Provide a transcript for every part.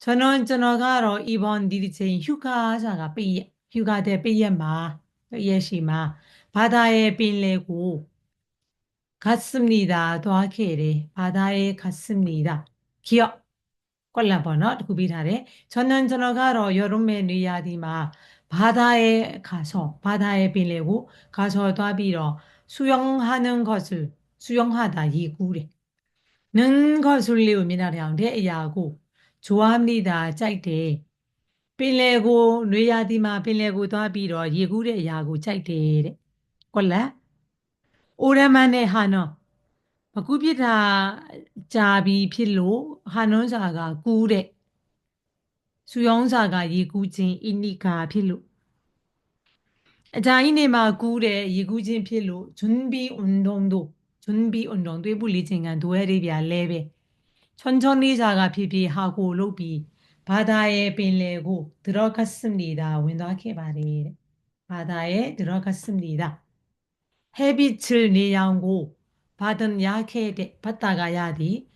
저는 저는 가로 이번 니리체인 휴가자가 빼 휴가 대 빼예마 예시마 바다에 빌레고 갔습니다. 도하케레 바다에 갔습니다. 기억 꼴라번호 구비하래 저는 저는 가로 여름에 뉴야디마 바다에 가서 바다에 빌레고 가서 도비러 수영하는 것을 수영하다 이구래 는 것을 리우미나량대 야구 အရာကိုဂျိုအာမနီတာကြိုက်တယ်ပင်လယ်ကိုနွေရာသီမှာပင်လယ်ကိုသွားပြီးတော့ရေကူးတဲ့အရာကိုကြိုက်တယ်တဲ့ကွက်လက်အိုရမန်နဲ့ဟာနော်မကူပြစ်တာကြာပြီးဖြစ်လို့ဟာနွန်းစာကကူးတဲ့စူယောင်းစာကရေကူးခြင်းအနိကာဖြစ်လို့အကြာကြီးနေမှာကူးတဲ့ရေကူးခြင်းဖြစ်လို့ဂျွန်ဘီအွန်ဒုံတို့ဂျွန်ဘီအွန်ဒုံတွေးပူလေးခြင်းကန်ဒွဲလေးပြလဲပဲ 천천히자가 비비하고 로비 바다에 빌레고 들어갔습니다. 윈도하게 말이 바다에 들어갔습니다. 햇빛을 내양고 받은 야케 받다가 야디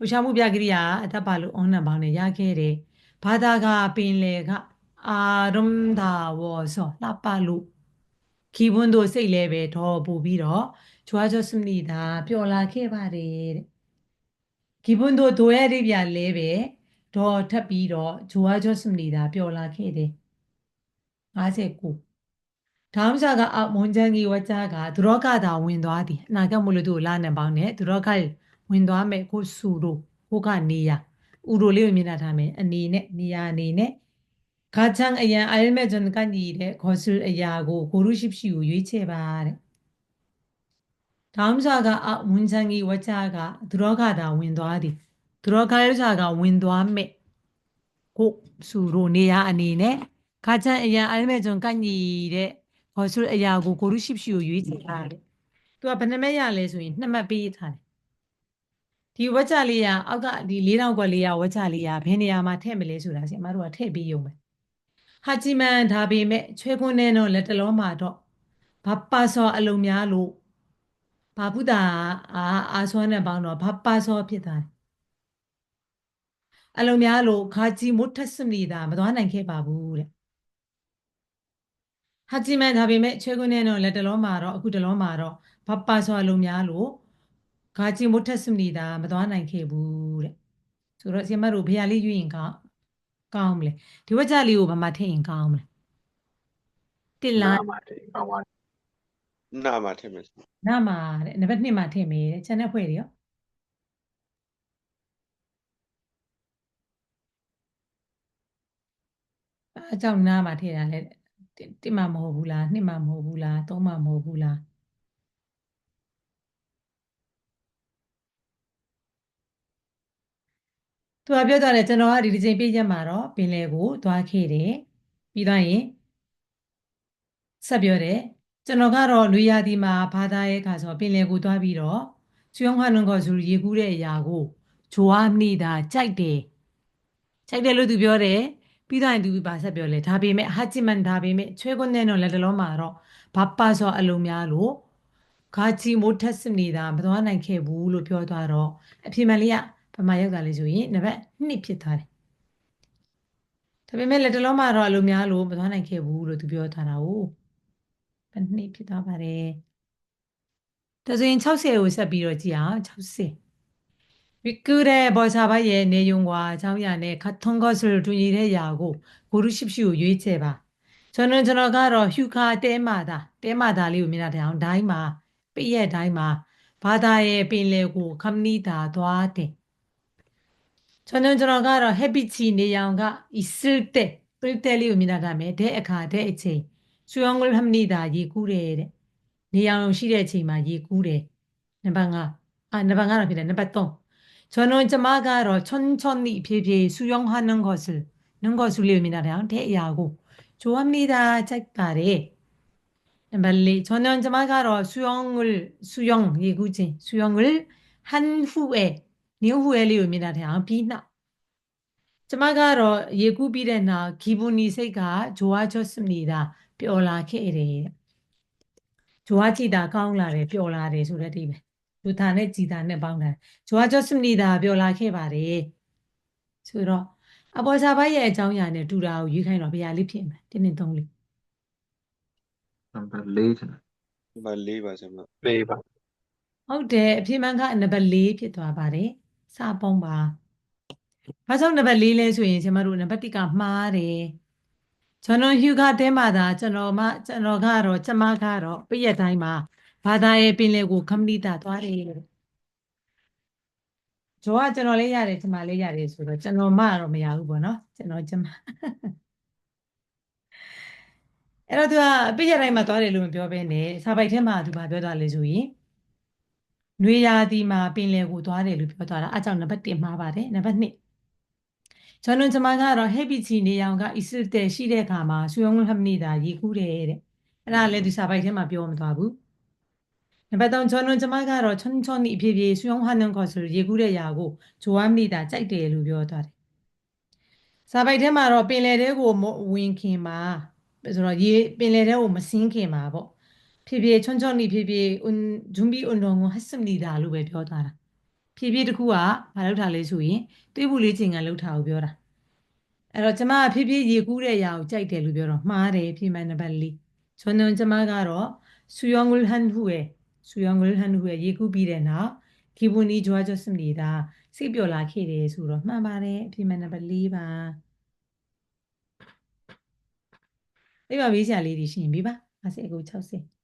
우샤무비아기리아 아다발로 언나방네 야케레 바다가 빌레가 아름다워서 나빠로 기분도 세일레베 더 보비러 좋아졌습니다. 뾰라케 바레 기분도 도야리비아 레베 더 탑비 더 좋아졌습니다. 뼈라케데 아세고 다음 자가 아 문장이 와자가 들어가다 윈도하디 나가 물로도 라는 방네 들어갈 윈도함에 고수로 고가 니야 우로리 의미나 다음에 니네 니야 니네 가장 아야 알매전 간이래 것을 아야고 고르십시오 유이체바래 ဒေါမ်ဇာကဝန်ဆန်ကြီးဝချာကဒုရောဂတာဝင်သွားသည်ဒုရောဂရဇာကဝင်သွားမဲ့ကိုစူရိုနေရအနေနဲ့ခါချန်အရာအဲ့မဲ့ကျွန်ကန့်ညီတဲ့ခေါ်ဆိုအရာကိုကိုရုရှိရှိကိုရွေးချယ်ထားတယ်သူကဘယ်နှမက်ရလဲဆိုရင်နှစ်မှတ်ပေးထားတယ်ဒီဝကြလေးရအောက်ကဒီ4000ကွက်လေးရဝကြလေးရဘယ်နေရာမှာထည့်မလဲဆိုတာဆီအမတို့ကထည့်ပြီးရုံပဲဟာဂျီမန်ဒါပေမဲ့ချွဲခွန်းနဲ့တော့လက်တလုံးမှာတော့ဘာပါဆောအလုံးများလို့ ဘာဘုဒ္ဓအာအာဆွမ်းနဲ့ပေါင်းတော့ဘာပါစောဖြစ်သွားတယ်အလုံးများလို့ခါဂျီမုတ်ထဆနေတာမသွားနိုင်ခဲ့ပါဘူးတဲ့ဟာဂျီမန်ဒါပေမဲ့ချွဲခွန်းနဲ့တော့လက်တလုံးမှာတော့အခုတလုံးမှာတော့ဘာပါစောအလုံးများလို့ခါဂျီမုတ်ထဆနေတာမသွားနိုင်ခဲ့ဘူးတဲ့ဆိုတော့ဆီမတို့ဘုရားလေးယူရင်ကောင်းကောင်းမလဲဒီဝကြလေးကိုဘာမှထည့်ရင်ကောင်းမလဲတစ်လားနာမှာတည်းကောင်းပါ နာမှာထည့်မယ်နာမှာတဲ့နံပါတ်2မှာထည့်မယ်တဲ့ channel ဖွဲ့တယ်ရောအကြောင်းနာမှာထည့်တာလေတစ်မှာမဟုတ်ဘူးလားနှစ်မှာမဟုတ်ဘူးလားသုံးမှာမဟုတ်ဘူးလားသူကပြောကြတယ်ကျွန်တော်ကဒီဒီချိန်ပြည့်ရက်မှာတော့ပင်လယ်ကိုသွားခဲ့တယ်ပြီးတော့ရင်ဆက်ပြောတယ် ကျွန်တော်ကတော့လူရသည်မှာဘာသာရဲ့ခါဆိုပင်လယ်ကိုသွားပြီးတော့ကျွမ်းခါနုံကဆိုရေကူးတဲ့အရာကိုဂျိုအားမိတာကြိုက်တယ်ကြိုက်တယ်လို့သူပြောတယ်ပြီးတော့ရင်သူပါဆက်ပြောလဲဒါပေမဲ့ဟာဂျီမန်ဒါပေမဲ့ချွဲခွန်းနဲ့တော့လက်တလုံးမှာတော့ဘာပါဆိုအလုံးများလို့ဂါချီမိုထက်စနေတာမသွားနိုင်ခဲ့ဘူးလို့ပြောသွားတော့အဖြစ်မှန်လေးကပမာရောက်တာလေဆိုရင်နံပါတ်2ဖြစ်သွားတယ်ဒါပေမဲ့လက်တလုံးမှာတော့အလုံးများလို့မသွားနိုင်ခဲ့ဘူးလို့သူပြောထားတာ哦 ဘယ်နှစ်ဖြစ်သွားပါတယ်ဒါဆိုရင်60ကိုဆက်ပြီးတော့ကြည့်အောင်60위끌의버사바의내용과자우야의같은것을두니래야고고르십시오유의체봐 저는저너가로휴가때마다때마다လေးကိုမြင်တာတောင်တိုင်းမှာပြည့်ရဲ့တိုင်းမှာဘာသာရဲ့ပင်လေကိုခမနီတာသွားတယ်저는저너가로햇빛이내양가있을때뜰때လေးကိုမြင်တာဒါမဲ့တဲ့အခါတဲ့အချိန် 수영을합니다ရေကူးတယ်တဲ့နေရောင်ရှိတဲ့အချိန်မှာရေကူးတယ်နံပါတ်5အာနံပါတ်5တော့ဖြစ်တယ်နံပါတ်3저는저마가로천천히피피수영하는것을는것을리웁니다대야고좋아합니다ကြိုက်ပါတယ်နံပါတ်4저는저마가로수영을수영ရေကူးခြင်း수영을한후에니후에 리웁니다 대야ပြီးနောက်ကျမကတော့ရေကူးပြီးတဲ့နောက်ဂီဘူနီစိတ်ကဂျိုဝါချော့စမီတာ ပျော်လာခဲ့တယ်ဂျိုဝါကြည်တာကောင်းလာတယ်ပျော်လာတယ်ဆိုတဲ့အတိပဲလူသားနဲ့ကြည်တာနဲ့ပေါင်းတာဂျိုဝါချော့စမီတာပျော်လာခဲ့ပါတယ်ဆိုတော့အပေါ်စာပိုက်ရဲ့အကြောင်းအရာနဲ့တူတာကိုရွေးခိုင်းတော့ဘယ်ဟာလေးဖြစ်မလဲတင်းတင်းသုံးလေးနံပါတ်4ထင်တယ်နံပါတ်၄ပါဆရာမလေးပါဟုတ်တယ်အဖြစ်မှန်ကနံပါတ်4ဖြစ်သွားပါတယ်စာပုံးပါဘာကြောင့်နံပါတ်4လဲဆိုရင်ကျမတို့နံပါတ်1ကမှားတယ် ကျွန်တော်ဟျူကတဲမှာသာကျွန်တော်မကျွန်တော်ကတော့ကျမကတော့ပြည့်ရက်တိုင်းမှာဘာသာရေးပင်လယ်ကိုခမဏိတာသွားတယ်လို့ဂျိုကကျွန်တော်လေးရတယ်ကျမလေးရတယ်ဆိုတော့ကျွန်တော်မတော့မရဘူးပေါ့နော်ကျွန်တော်ကျမအဲ့တော့သူကပြည့်ရက်တိုင်းမှာသွားတယ်လို့မပြောဘဲနဲ့စာပိုက်ထဲမှာသူဘာပြောသွားလဲဆိုရင်နွေရာသီမှာပင်လယ်ကိုသွားတယ်လို့ပြောသွားတာအဲကြောင့်နံပါတ်1မှားပါတယ်နံပါတ်2 ကျွန်တော်ကျမကတော့ဟဲ့ပီချီနေအောင်ကအစ်စ်တဲ့ရှိတဲ့အခါမှာဆွေအောင်ဟမနေတာရေကူးတယ်တဲ့အဲ့ဒါလည်းသူစာပိုက်ထဲမှာပြောမသွားဘူးနံပါတ်3ကျွန်တော်ကျမကတော့ချွန်းချွန်းဤအဖြစ်ဖြစ်ဆွေအောင်ဟန်နန်ခေါ်ဆိုရေကူးတဲ့ຢာကိုဂျိုဝမ်နေတာကြိုက်တယ်လို့ပြောသွားတယ်စာပိုက်ထဲမှာတော့ပင်လယ်ထဲကိုမဝင်ခင်မှာဆိုတော့ရေပင်လယ်ထဲကိုမစင်းခင်မှာပေါ့ဖြည်းဖြည်းချွန်းချွန်းနေဖြည်းဖြည်းဥဂျွန်ဘီဥန်တော်ကိုဟတ်စမလီဒါလို့ပဲပြောထားတာ ဖြည်းဖြည်းတစ်ခုကဘာလောက်ထားလဲဆိုရင်တွေးဖို့လေးချိန်ကလောက်ထားကိုပြောတာအဲ့တော့ကျမကဖြည်းဖြည်းရေကူးတဲ့ຢာကိုကြိုက်တယ်လို့ပြောတော့မှားတယ်ဖြည်းမှန်နံပါတ်၄ချွန်းချွန်းကျမကတော့ဆူယောင်ဂလ်ဟန်ဟူရဲ့ဆူယောင်ဂလ်ဟန်ဟူရဲ့ရေကူးပြီးတဲ့နောက်ဂီဘူနီဂျွာဂျစမလီဒါစိတ်ပျော်လာခဲ့တယ်ဆိုတော့မှန်ပါတယ်ဖြည်းမှန်နံပါတ်၄ပါပြပါဘေးဆရာလေးတွေရှိရင်ပြပါ50ကို60